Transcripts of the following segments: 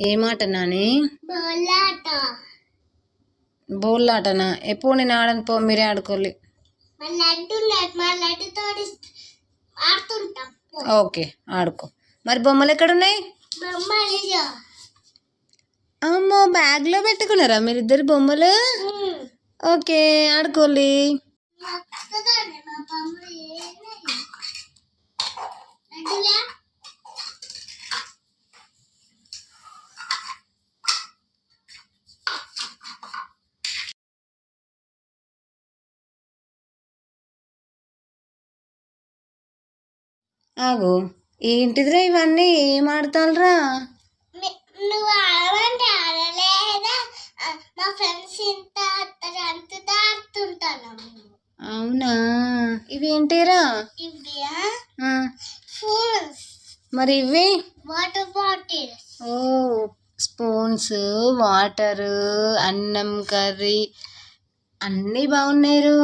ఏమాట నాని? బోల్లాటనా? ఎప్పుడు నేను ఆడను పో మీరే ఆడుకోవాలి. ఆడుతుంటాం. ఓకే ఆడుకో. మరి బొమ్మలు ఎక్కడున్నాయి? అమ్మో బ్యాగ్లో పెట్టుకున్నారా మీరిద్దరు బొమ్మలు? ఓకే ఆడుకోవాలి వస్తుందండి మా బొమ్మలు ఏమీ. లడ్డులే ఆగు. ఏంటిదిరా ఇవన్నీ? ఏం ఆడతారా మి- నువ్వు ఆడమంటే ఆడలేదా? ఆ, మా ఫ్రెండ్స్ ఇంత అంత అవునా? ఇవేంటిరా? మరి ఇవి వాటర్ బాటిల్స్. ఓ స్పూన్స్ వాటర్ అన్నం కర్రీ అన్నీ బాగున్నారు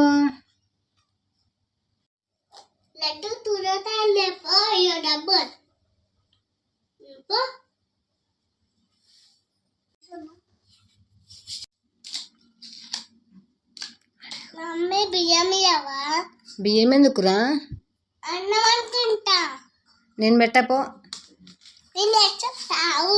లడ్డు తురతా లేపో అయ్యో డబ్బులు పో. మమ్మీ బియ్యం ఇవ్వవా బియ్యం ఎందుకురా అన్నం అనుకుంటా నేను పెట్టపో నేను చెప్తావు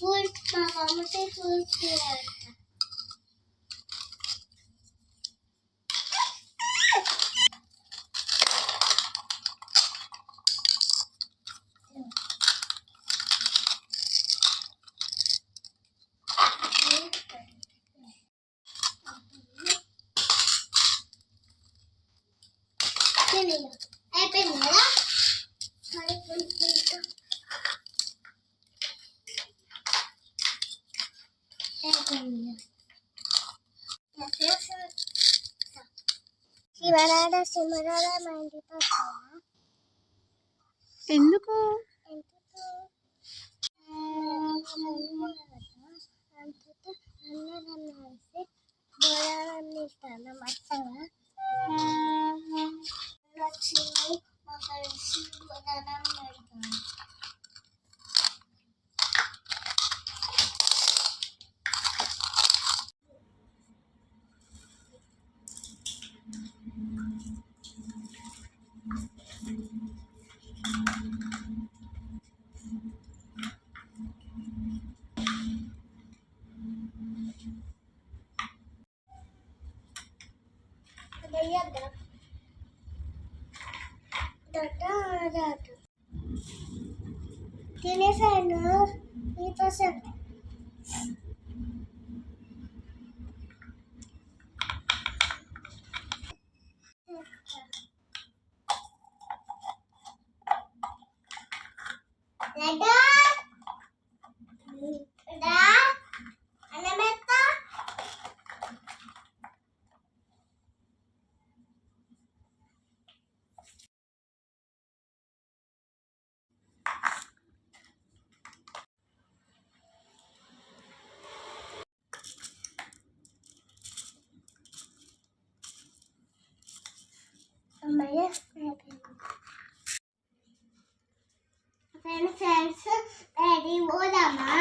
first my mama said first here. Hey, Penela. Sorry, please, please. శివరాడ శివరాడ మా ఇంటికి ఎందుకు? ఎందుకు? అన్నదన్న కలిసి బోరాన్ని ఇస్తాను వస్తావా भैया तिने फैनर ये पसंद है Let us. Friends friends ready పోదామా